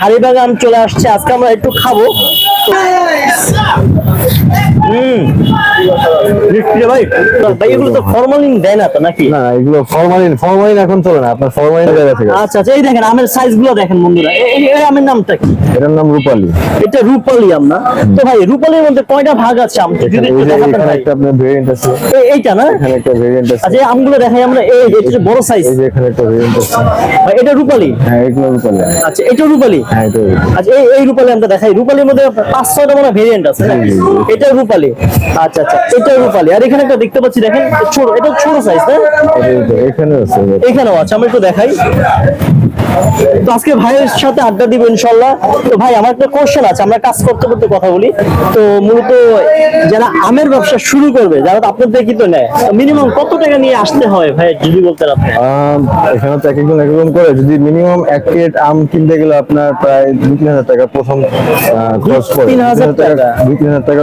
হাড়িবাগান চলে আসছে। আজকে আমরা একটু খাব। ভাই ভাই এগুলো তো ফরমালিন দেয় না তো নাকি? না এগুলো ফরমালিন ফরমালিন এখন চলে না আপনার ফরমালিন জায়গা থেকে। আচ্ছা আচ্ছা এই দেখেন আমের সাইজ দেখেন বন্ধুরা। এই- এই- এই আমের নামটা কি? এটার নাম রূপালী। এটা রূপালি আম না? তো ভাই রূপালির মধ্যে কয়টা ভাগ আছে আম যদি একটু দেখাতেন ভাই। একটা আপনার ভেরিয়েন্ট আছে এইটা না? এখানে একটা ভেরিয়েন্ট আছে। আচ্ছা আমগুলো দেখাই আমরা এই এটা বড় সাইজ এই যে এখানে একটা ভেরিয়েন্ট আছে। ভাই এটা রূপালি? হ্যাঁ এগুলো রূপালী আচ্ছা এটা রূপালি? হ্যাঁ এটা আচ্ছা এই এই রূপালি আমরা দেখাই। রূপালির মধ্যে পাঁচ ছয়টা মনে ভেরিয়েন্ট আছে? এটা রূপালি। আচ্ছা আচ্ছা এটা রূপালি। আর এখানে একটা দেখতে পাচ্ছি দেখেন ছোট এটা ছোট সাইজ না? এখানে আছে। এখানেও আছে আমি একটু দেখাই। তো আজকে ভাইয়ের সাথে আড্ডা দিব ইনশাল্লাহ। তো ভাই আমার একটা কোশ্চেন আছে আমরা কাজ করতে করতে কথা বলি। তো মূলত যারা আমের ব্যবসা শুরু করবে যারা আপনাদের কি তো নেয়? মিনিমাম কত টাকা নিয়ে আসতে হয় ভাই যদি বলতেন আপনি? এখানে তো এক একজন এক একজন করে। যদি মিনিমাম এক কেট আম কিনতে গেলে আপনার প্রায় দুই তিন হাজার টাকা প্রথম খরচ পড়ে। তিন হাজার টাকা? দুই তিন হাজার টাকা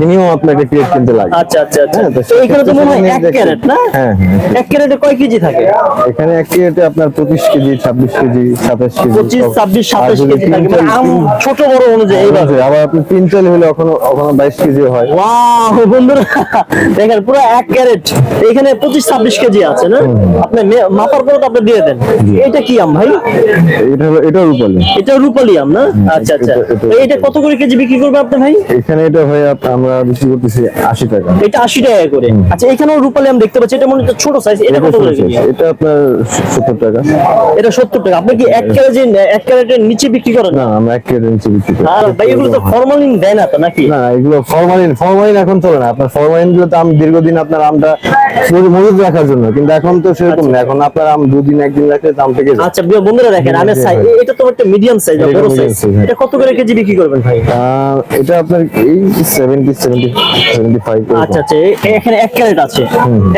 মিনিমাম আপনাকে কিনতে লাগে। আচ্ছা আচ্ছা আচ্ছা। হ্যাঁ, তো এখানে তো মনে হয় এক ক্যারেট না? হ্যাঁ, হ্যাঁ। এক ক্যারেটে কয় কেজি থাকে? এখানে এক কেটে আপনার পঁচিশ কেজি ছাব্বিশ কেজি সাতাশ কেজি পঁচিশ ছাব্বিশ সাতাশ কেজি থাকে। মানে আম ছোট বড় অনুযায়ী আবার আপনি তিন চাল হলে ওখানে ওখানে বাইশ কেজি হয়। ওয়াও বন্ধুরা দেখেন পুরো ক্যারেট। এখানে পঁচিশ ছাব্বিশ কেজি আছে না? আপনি মাপার পরে আপনি দিয়ে দেন। এটা কি আম ভাই? এটা হলো এটা রূপালী। এটা রূপালি আম না? আচ্ছা আচ্ছা। এটা- কত করে কেজি বিক্রি করবে আপনি ভাই? এখানে এটা হয়ে আপ- আমরা বিক্রি করতেছি আশি টাকা। এটা আশি টাকা করে। আচ্ছা এখানেও রূপালি আম দেখতে পাচ্ছি। এটা মনে হচ্ছে ছোট সাইজ এটা কত করে এটা আপনার সত্তর টাকা। এটা সত্তর টাকা। আপনি কি এক ক্যারেটে এক ক্যারেটের নিচে বিক্রি করেন? না আমরা কেজি নিচে বিক্রি করি। আর ভাই এগুলো তো ফরমালিন দেয় না তো নাকি? না এগুলো ফরমালিন ফরমালিন এখন চলে না। আপনার ফরমালিনগুলো তো আম দীর্ঘদিন আপনার আমটা মজুদ- রাখার জন্য। কিন্তু এখন তো সেরকম না। এখন আপনার আম দুদিন একদিন রাখলে দাম থেকে যায়। আচ্ছা বিয়া বন্ধুরা দেখেন আমের সাইজ এটা তো একটা মিডিয়াম সাইজ বড় সাইজ হ্যাঁ। এটা কত করে কেজি বিক্রি করবেন ভাই? এটা আপনার এই সেভেন্টি সেভেন্টি সেভেন্টি ফাইভ আচ্ছা আচ্ছা এখানে এক ক্যারেট আছে।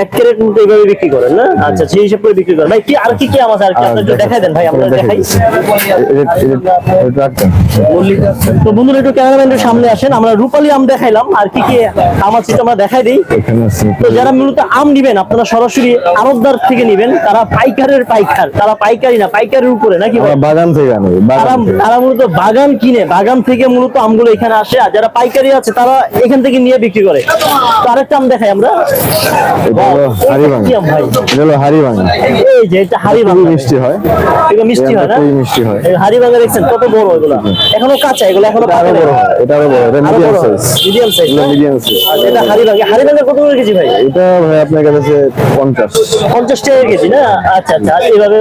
এক ক্যারেট মতো এইভাবে বিক্রি করেন না? আচ্ছা সেই হিসাব করে বিক্রি করেন। ভাই কি আর কি কি আম আছে? আর কি আপনি একটু দেখাই দেন ভাই আমরা দেখাই তো বন্ধুরা একটু ক্যামেরাম্যানের সামনে আসেন। আমরা রূপালী আম দেখাইলাম আর কি কি আম আছে আমরা দেখাই দিই। তো যারা মূলত আম নিবেন আপনারা সরাসরি আড়তদার থেকে নিবেন। তারা পাইকারের পাইকার তারা পাইকারি না পাইকারের উপরে নাকি বাগান থেকে আনি তারা মূলত বাগান কিনে বাগান থেকে মূলত আমগুলো এখানে আসে। আর যারা পাইকারি আছে তারা এখান থেকে নিয়ে বিক্রি করে। তো আরেকটা আম দেখাই আমরা। এই যে এটা মিষ্টি হয়। মিষ্টি হয় না? মিষ্টি হয়। দেখছেন কত বড় এগুলো? এখনও কাঁচা এগুলো এখনও বড় এটা বড় medium size medium size medium size আচ্ছা এটা হাড়ি ভাঙা হাড়ি ভাঙা কত করে কেজি ভাই? এটা ভাই আপনার কাছে পঞ্চাশ। পঞ্চাশ টাকা কেজি না? আচ্ছা আচ্ছা আর এইভাবে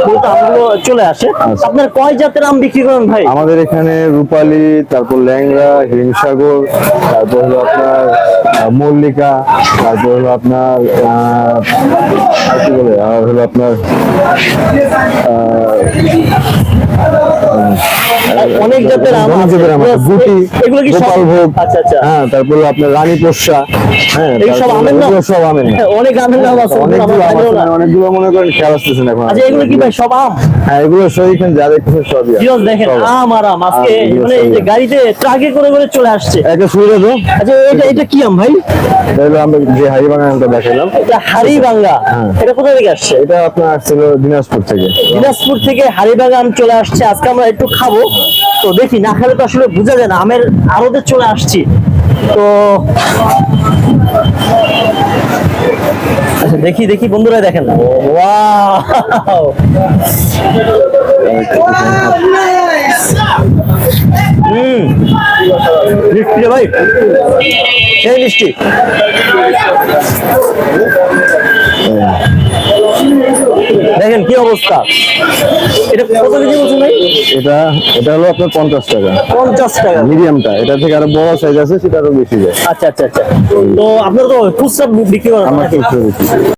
মূলত আমগুলো চলে আসে। আচ্ছা। আপনার কয় জাতের আম বিক্রি করেন ভাই? আমাদের এখানে রূপালী তারপর ল্যাংড়া হিমসাগর তারপর হলো আপনার মল্লিকা তারপর হলো আপনার কি বলে? আর হলো আপনার অনেক জাতের আম আছে। গুটি এগুলো কি সব- আচ্ছা, আচ্ছা। হ্যাঁ তারপর আপনার রানী পোষা হ্যাঁ সব আমের নাম? সব আমের অনেক আমের নাম আছে অনেকগুলো আম মনে করেন খেয়াল এখন আচ্ছা এগুলো কি ভাই সব আম? হ্যাঁ এগুলো সব এখানে যা দেখতেছেন সবই আছে। দেখেন। আম আর আম আজকে মানে এই যে গাড়িতে ট্রাকে করে করে চলে আসছে। তো? আচ্ছা এটা এটা কি আম ভাই? এটা আমরা যে দেখালাম। এটা হ্যাঁ। এটা কোথা থেকে আসছে? এটা আপনার আসছিল দিনাজপুর থেকে। দিনাজপুর থেকে হাড়িবাগান চলে আসছে। আজকে আমরা একটু খাব। তো দেখি না খেলে তো আসলে বোঝা যায় না আমের আড়তে চলে আসছি। তো আচ্ছা দেখি দেখি বন্ধুরা দেখেন। হুম ভাই। সেই মিষ্টি। অবস্থা? এটা কত কেজি ওজন ভাই? এটা এটা হলো আপনার পঞ্চাশ টাকা। পঞ্চাশ টাকা। মিডিয়ামটা এটা থেকে আরও বড় সাইজ আছে সেটা আরও বেশি যায়। আচ্ছা আচ্ছা আচ্ছা। তো আপনার তো খুচরা বিক্রি করেন আমার খুচরা বেশি